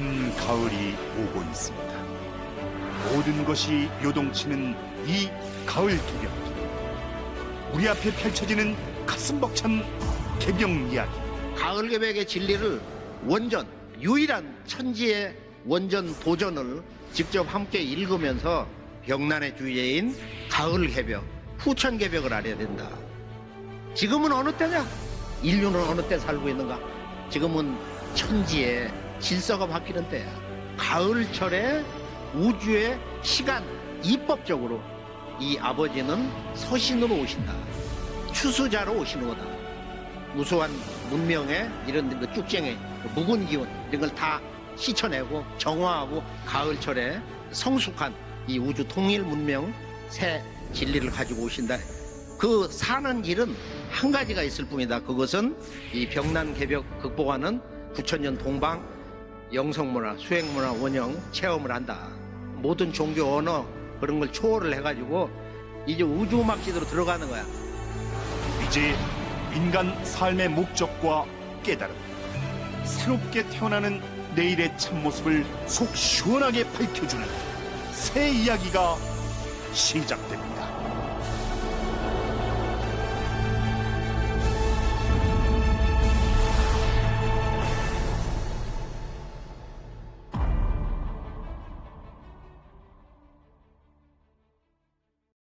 큰 가을이 오고 있습니다. 모든 것이 요동치는 이 가을 개벽. 우리 앞에 펼쳐지는 가슴 벅찬 개벽 이야기. 가을 개벽의 진리를 원전 유일한 천지의 원전 도전을 직접 함께 읽으면서 병난의 주제인 가을 개벽, 후천 개벽을 알아야 된다. 지금은 어느 때냐? 인류는 어느 때 살고 있는가? 지금은 천지의 질서가 바뀌는 때야. 가을철에 우주의 시간 입법적으로 이 아버지는 서신으로 오신다. 추수자로 오시는 거다. 무수한 문명의 이런 그 쭉쟁이 묵은 기운 이런 걸 다 씻어내고 정화하고 가을철에 성숙한 이 우주 통일 문명 새 진리를 가지고 오신다. 그 사는 길은 한 가지가 있을 뿐이다. 그것은 이 병난 개벽 극복하는 9천년 동방 영성문화, 수행문화, 원형 체험을 한다. 모든 종교 언어 그런 걸 초월을 해가지고 이제 우주음악 시대로 들어가는 거야. 이제 인간 삶의 목적과 깨달음, 새롭게 태어나는 내일의 참모습을 속 시원하게 밝혀주는 새 이야기가 시작됩니다.